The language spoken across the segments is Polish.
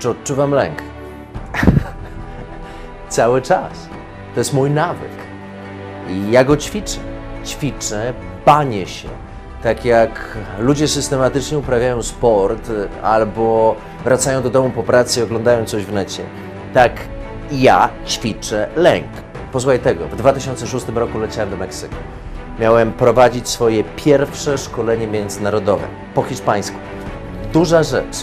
Czy odczuwam lęk? Cały czas. To jest mój nawyk. I ja go ćwiczę. Ćwiczę banie się. Tak jak ludzie systematycznie uprawiają sport albo wracają do domu po pracy i oglądają coś w necie, tak ja ćwiczę lęk. Posłuchaj tego. W 2006 roku leciałem do Meksyku. Miałem prowadzić swoje pierwsze szkolenie międzynarodowe po hiszpańsku. Duża rzecz.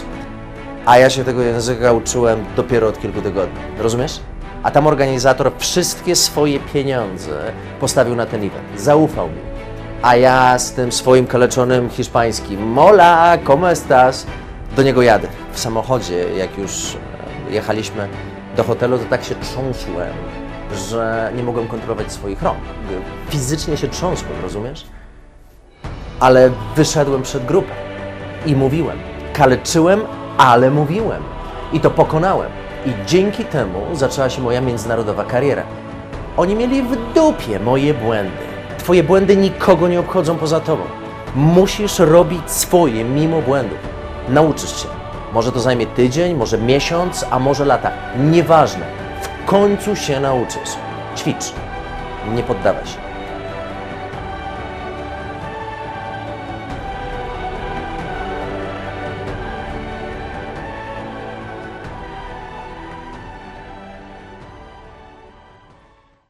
A ja się tego języka uczyłem dopiero od kilku tygodni. Rozumiesz? A tam organizator wszystkie swoje pieniądze postawił na ten event. Zaufał mi. A ja z tym swoim kaleczonym hiszpańskim Mola, ¿cómo estás? Do niego jadę. W samochodzie, jak już e, jechaliśmy do hotelu, to tak się trząsłem, że nie mogłem kontrolować swoich rąk. Fizycznie się trząsłem, rozumiesz? ale wyszedłem przed grupę i mówiłem. Kaleczyłem, ale mówiłem. I to pokonałem. I dzięki temu zaczęła się moja międzynarodowa kariera. Oni mieli w dupie moje błędy. Twoje błędy nikogo nie obchodzą poza tobą. Musisz robić swoje mimo błędów. Nauczysz się. Może to zajmie tydzień, może miesiąc, a może lata. Nieważne. W końcu się nauczysz. Ćwicz. Nie poddawaj się.